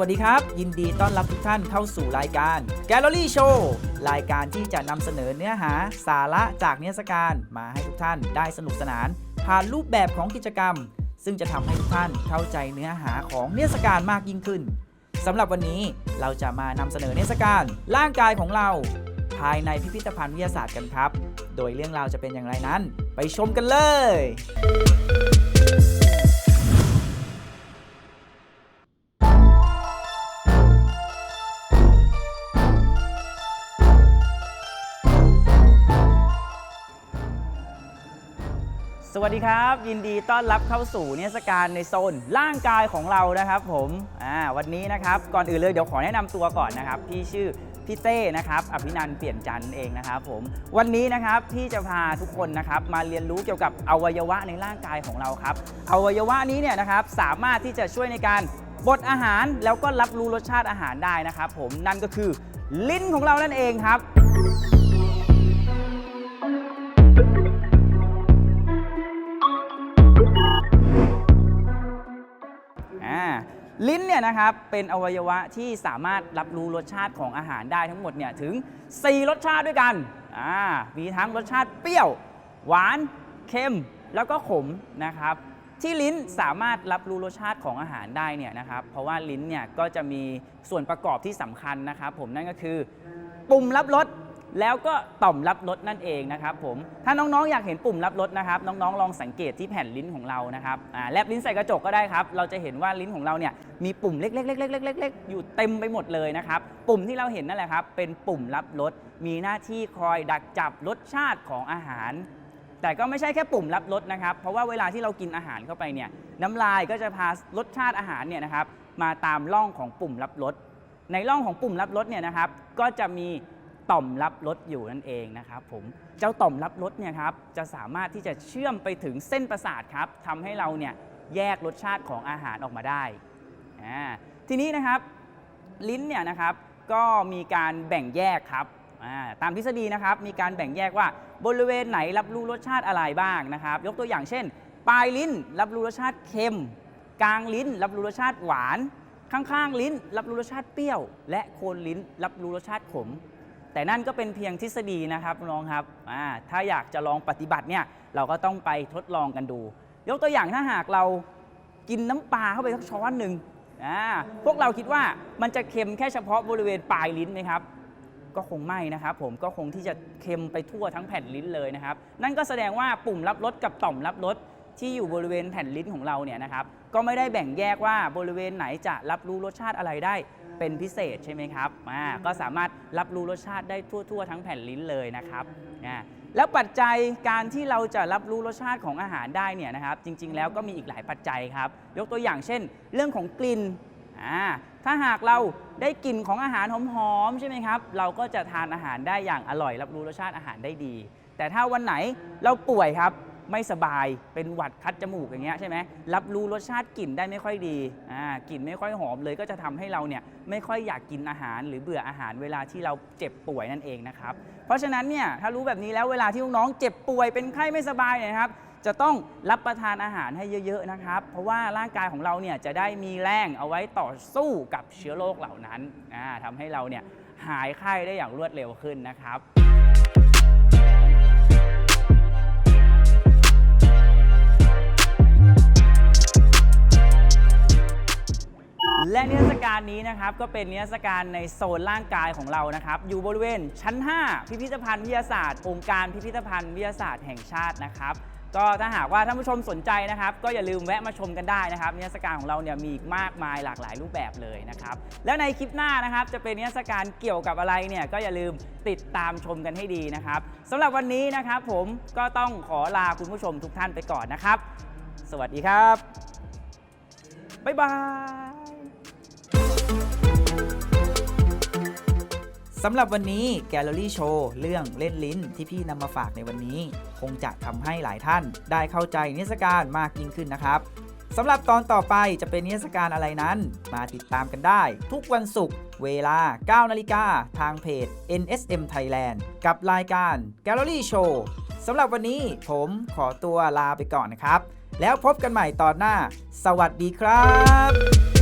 วัสดีครับ ยินดีต้อนรับทุกท่านเข้าสู่รายการ Gallery Show รายการที่จะนำเสนอเนื้อหาสาระจากนิทรรศการมาให้ทุกท่านได้สนุกสนาน ผ่านรูปแบบของกิจกรรม ซึ่งจะทำให้ทุกท่านเข้าใจเนื้อหาของนิทรรศการมากยิ่งขึ้นสำหรับวันนี้เราจะมานำเสนอนิทรรศการร่างกายของเรา ภายในพิพิธภัณฑ์วิทยาศาสตร์กันครับ โดยเรื่องราวจะเป็นอย่างไรนั้น ไปชมกันเลย สวัสดีครับ ยินดีต้อนรับเข้าสู่นิทรรศการในโซนร่างกายของเรานะครับ ผมอ่าวันนี้นะครับก่อนอื่นเลยเดี๋ยวขอแนะนำตัวก่อนนะครับพี่ชื่อพี่เต้นะครับอภินันเปลี่ยนจันเองนะครับผมวันนี้นะครับพี่จะพาทุกคนนะครับมาเรียนรู้เกี่ยวกับอวัยวะในร่างกายของเราครับอวัยวะนี้เนี่ยนะครับสามารถที่จะช่วยในการบดอาหารแล้วก็รับรู้รสชาติอาหารได้นะครับ ผมนั่นก็คือลิ้นของเรานั่นเองครับ ลิ้นเนี่ยนะครับเป็นอวัยวะที่สามารถรับรู้รสชาติของอาหารได้ทั้งหมดเนี่ยถึง 4 รสชาติด้วยกันอ่ามีทั้งรสชาติเปรี้ยว หวาน เค็ม แล้วก็ขมนะครับ ที่ลิ้นสามารถรับรู้รสชาติของอาหารได้เนี่ยนะครับ เพราะว่าลิ้นเนี่ยก็จะมีส่วนประกอบที่สำคัญนะครับ ผมนั่นก็คือ ปุ่มรับรส แล้วก็ต่อมรับรสนั่นเองนะครับผมถ้าน้องๆ อยากเห็นปุ่มรับรสนะครับ น้องๆ ลองสังเกตที่แผ่นลิ้นของเรานะครับแลบลิ้นใส่กระจกก็ได้ครับ เราจะเห็นว่าลิ้นของเราเนี่ยมีปุ่มเล็กๆๆๆๆๆอยู่เต็มไปหมดเลยนะครับ ปุ่มที่เราเห็นนั่นแหละครับ เป็นปุ่มรับรสมีหน้าที่คอยดักจับรสชาติของอาหาร แต่ก็ไม่ใช่แค่ปุ่มรับรสนะครับ เพราะว่าเวลาที่เรากินอาหารเข้าไปเนี่ยน้ำลายก็จะพารสชาติอาหารเนี่ยนะครับมาตามร่องของปุ่มรับรสในร่องของปุ่มรับรสเนี่ยนะครับ ก็จะมี ต่อมรับรสอยู่นั่นเองนะครับผมเจ้าต่อมรับรสเนี่ยครับจะสามารถที่จะเชื่อมไปถึงเส้นประสาทครับทำให้เราเนี่ยแยกรสชาติของอาหารออกมาได้ทีนี้นะครับลิ้นเนี่ยนะครับก็มีการแบ่งแยกครับตามทฤษฎีนะครับมีการแบ่งแยกว่าบริเวณไหนรับรู้รสชาติอะไรบ้างนะครับ ยกตัวอย่างเช่น ปลายลิ้นรับรู้รสชาติเค็ม กลางลิ้น รับรู้รสชาติหวาน ข้างๆลิ้น รับรู้รสชาติเปรี้ยว และโคนลิ้น รับรู้รสชาติขม แต่นั่นก็เป็นเพียงทฤษฎีนะครับน้องครับถ้าอยากจะลองปฏิบัติเนี่ยเราก็ต้องไปทดลองกันดู ยกตัวอย่างถ้าหากเรากินน้ำปลาเข้าไปสักช้อนหนึ่งพวกเราคิดว่ามันจะเค็มแค่เฉพาะบริเวณปลายลิ้นไหมครับ ก็คงไม่นะครับ ผมก็คงที่จะเค็มไปทั่วทั้งแผ่นลิ้นเลยนะครับ นั่นก็แสดงว่าปุ่มรับรสกับต่อมรับรสที่อยู่บริเวณแผ่นลิ้นของเราเนี่ยนะครับ ก็ไม่ได้แบ่งแยกว่าบริเวณไหนจะรับรู้รสชาติอะไรได้ เป็นพิเศษใช่ไหมครับอ่าก็สามารถรับรู้รสชาติได้ทั่ว ๆ ทั้งแผ่นลิ้นเลยนะครับอ่าแล้วปัจจัยการที่เราจะรับรู้รสชาติของอาหารได้เนี่ยนะครับ จริง ๆ แล้วก็มีอีกหลายปัจจัยครับ ยกตัวอย่างเช่น เรื่องของกลิ่นอ่าถ้าหากเราได้กลิ่นของอาหารหอมๆใช่ไหมครับ เราก็จะทานอาหารได้อย่างอร่อย รับรู้รสชาติอาหารได้ดี แต่ถ้าวันไหนเราป่วยครับ ไม่สบายเป็นหวัดคัดจมูกอย่างเงี้ยใช่ไหมรับรู้รสชาติกลิ่นได้ไม่ค่อยดีอ่ากลิ่นไม่ค่อยหอมเลยก็จะทำให้เราเนี่ยไม่ค่อยอยากกินอาหารหรือเบื่ออาหารเวลาที่เราเจ็บป่วยนั่นเองนะครับเพราะฉะนั้นเนี่ยถ้ารู้แบบนี้แล้วเวลาที่น้องเจ็บป่วยเป็นไข้ไม่สบายเนี่ยนะครับจะต้องรับประทานอาหารให้เยอะ ๆ นะครับ เพราะว่าร่างกายของเราเนี่ยจะได้มีแรงเอาไว้ต่อสู้กับเชื้อโรคเหล่านั้นอ่าทำให้เราเนี่ยหายไข้ได้อย่างรวดเร็วขึ้นนะครับารนี้นะครับก็เป็นนิทรรศการในโซนร่างกายของเรานะครับอยู่บริเวณชั้น 5 พิพิธภัณฑ์วิทยาศาสตร์ องค์การพิพิธภัณฑ์วิทยาศาสตร์แห่งชาตินะครับก็ถ้าหากว่าท่านผู้ชมสนใจนะครับ ก็อย่าลืมแวะมาชมกันได้นะครับนิทรรศการของเราเนี่ยมีอีกมากมายหลากหลายรูปแบบเลยนะครับแล้วในคลิปหน้านะครับจะเป็นนิทรรศการเกี่ยวกับอะไรเนี่ยก็อย่าลืมติดตามชมกันให้ดีนะครับสำหรับวันนี้นะครับ ผมก็ต้องขอลาคุณผู้ชมทุกท่านไปก่อนนะครับ สวัสดีครับบ๊ายบาย สำหรับวันนี้แกลเลอรี่โชว์เรื่องเล่นลิ้นที่พี่นำมาฝากในวันนี้ คงจะทำให้หลายท่านได้เข้าใจนิทรรศการมากยิ่งขึ้นนะครับสำหรับตอนต่อไปจะเป็นนิทรรศการอะไรนั้น มาติดตามกันได้ ทุกวันศุกร์เวลา 9 นาฬิกาทางเพจ NSM Thailand กับรายการ Gallery Show สำหรับวันนี้ผมขอตัวลาไปก่อนนะครับ แล้วพบกันใหม่ตอนหน้า สวัสดีครับ